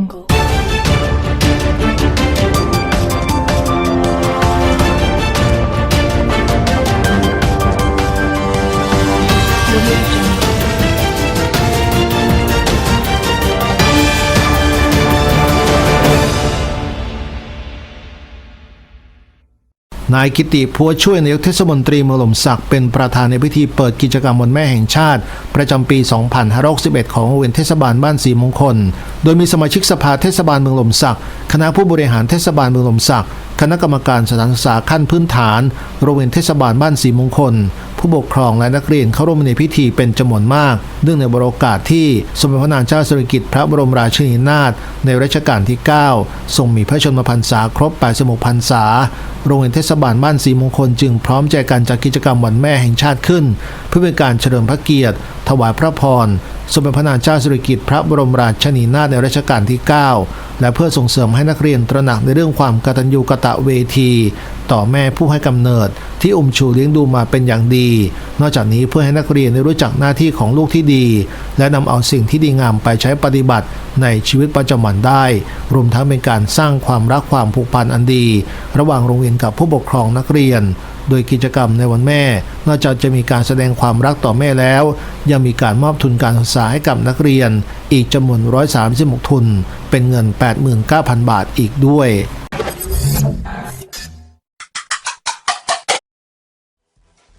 Jungle. นายกิติพัวช่วยนายกเทศมนตรีเมืองหล่มสักเป็นประธานในพิธีเปิดกิจกรรมวันแม่แห่งชาติ ประจำปี 2561 ของโรงเรียนเทศบาลบ้านสีมงคล โดยมีสมาชิกสภาเทศบาลเมืองหล่มสัก คณะผู้บริหารเทศบาลเมืองหล่มสัก คณะกรรมการสถานศึกษาขั้นพื้นฐาน โรงเรียนเทศบาลบ้านสีมงคล ผู้ปกครองและนักเรียนเข้าร่วมในพิธีเป็นจำนวนมาก เนื่องในวารโอกาสที่สมเด็จพระนางเจ้าสิริกิติ์พระบรมราชินีนาถในรัชกาลที่ 9 ทรงมีพระชนมพรรษาครบ 86 พรรษาโรงเรียนเทศบาลบ้านสีมงคลจึงพร้อมใจกันจัดกิจกรรมวันแม่แห่งชาติขึ้น เพื่อเป็นการเฉลิมพระเกียรติ ถวายพระพร สมเด็จพระนางเจ้าสิริกิติ์พระบรมราชินีนาถในรัชกาลที่ 9 และเพื่อส่งเสริมให้นักเรียนตระหนักในเรื่องความกตัญญูกะตะเวที ต่อแม่ผู้ให้กำเนิดที่อุ้มชูเลี้ยงดูมาเป็นอย่างดี นอกจากนี้เพื่อให้นักเรียนได้รู้จักหน้าที่ของลูกที่ดี และนำเอาสิ่งที่ดีงามไปใช้ปฏิบัติในชีวิตประจำวันได้ รวมทั้งเป็นการสร้างความรักความผูกพันอันดี ระหว่างโรงเรียนกับผู้ปกครองนักเรียน โดยกิจกรรมในวันแม่ นอกจากจะมีการแสดงความรักต่อแม่แล้ว ยังมีการมอบทุนการศึกษาให้กับนักเรียน อีกจำนวน 136 ทุน เป็นเงิน 89,000 บาทอีกด้วย